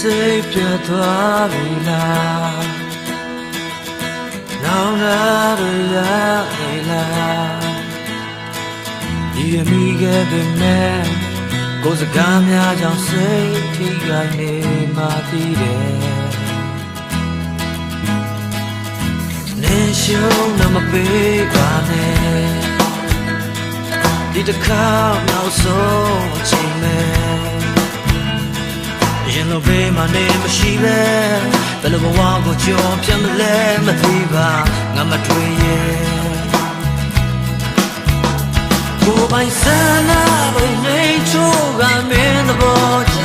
စိတ်ပြတ်သွားပြီလားနောင်နာတွေရနေလားဒီအမိခဲ့ပေမဲ့ကိုယ်စကားများကြောင့်စိတ်ထိခိုက်နေမှသိတယ်နေရှုံးနမပေးပါနဲ့ဒီတစ်ခါနောက်ဆုံးအချိန်မဲ့ ရင်လိုဘေးမှာနေမရှိပဲဘယ်လိုဘဝကိုကြော်ပြတ်မလဲမသိပါငါမတွေ့ရဲ့ကိုယ်ပိုင်စန္ဒပဲနေချိုးကမင်းသဘောချ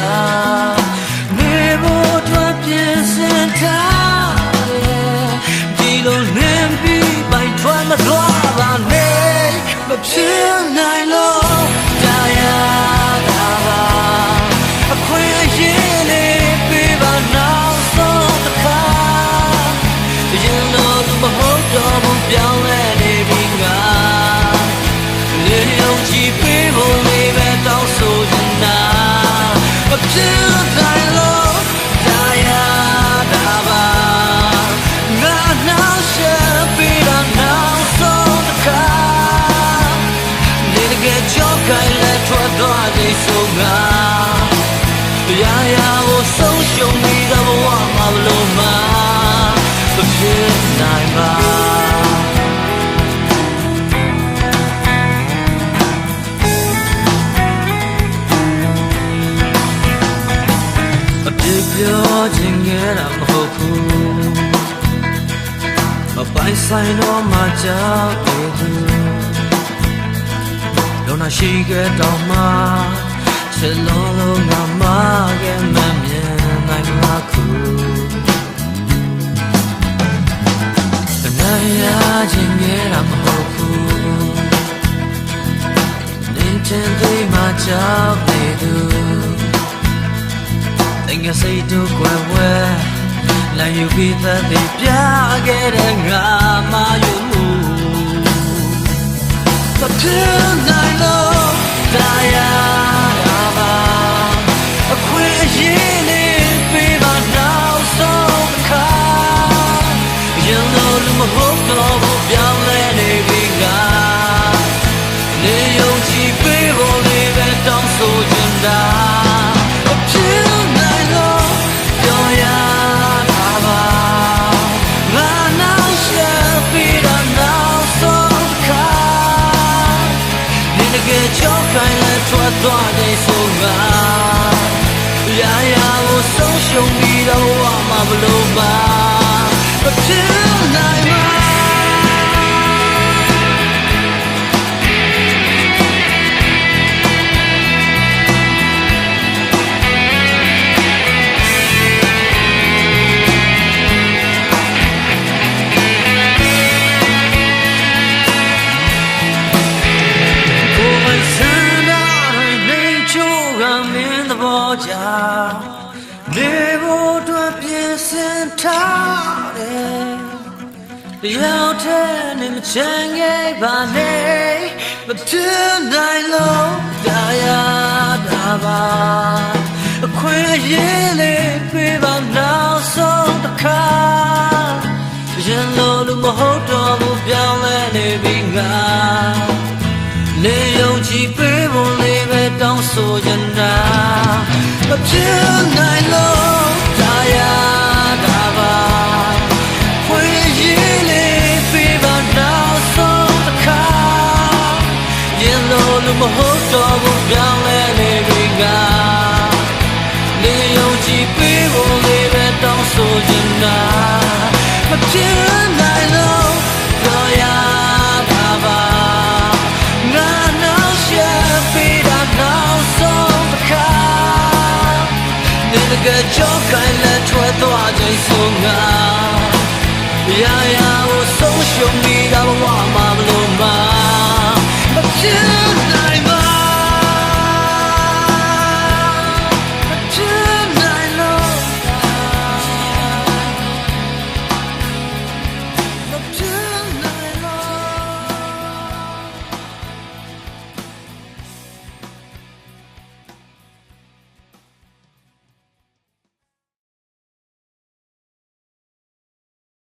နေဖို့အတွက်ပြင်ဆင်ထားတယ်ဒီလိုနေပြီးပိုင်ထွက်မသွားပါနဲ့မဖြစ်နိုင် ပြောင်းလဲနေပြီငါလေယုံကြည်ပေးဖို့လေးပဲတောင်းဆိုနေတာမဖြစ်နိုင်လို့တရားတာပါငါနောက်ဆက်ပေးတာနောက်ဆုံးတစ်ခါနေတကယ်ကြောက်ခိုင်းလဲထွက်သွားတဲ့ဆိုငါရာရာကိုဆုံးရှုံးပြီးတော့ဘဝမှာဘလို့မှမဖြစ် ဆိုင်တော့မှကြောက်တယ်သူလုံးနာရှိခဲ့တော့မှချစ်လုံးလုံးငါမရဲ့မမြင်နိုင်မှာခုတနရချင်းငယ်တာမဟုတ်ဘူးနင်းချင်သေးမှကြောက်နေသူတင်ငယ်စိတ်တို့ကွယ်ဝဲ လာယူပြီးသက်သေပြခဲ့တဲ့ငါမယုံမှုမဖြစ်နိုင် သွားတဲ့ဆိုငါရာရာကိုဆုံးရှုံးပြီးတော့ဝမဘလို့ပါမဖြစ် င်းသဘောချနေဖို့အတွက်ပြင်ဆင်ထားတယ်တရားထဲနေမချမ်းခဲ့ပါနဲ့မတင်နိုင်လို့တရားတာပါအခွင့်အရေးလေးပေးပါနော မဖြ နေတကယ်ကြောက်ခိုင်းလဲထွက်သွားခြင်းဆိုငါရာရာကိုဆုံးရှုံးပြီးတာဘဝမှာမလို့မမဖြစ်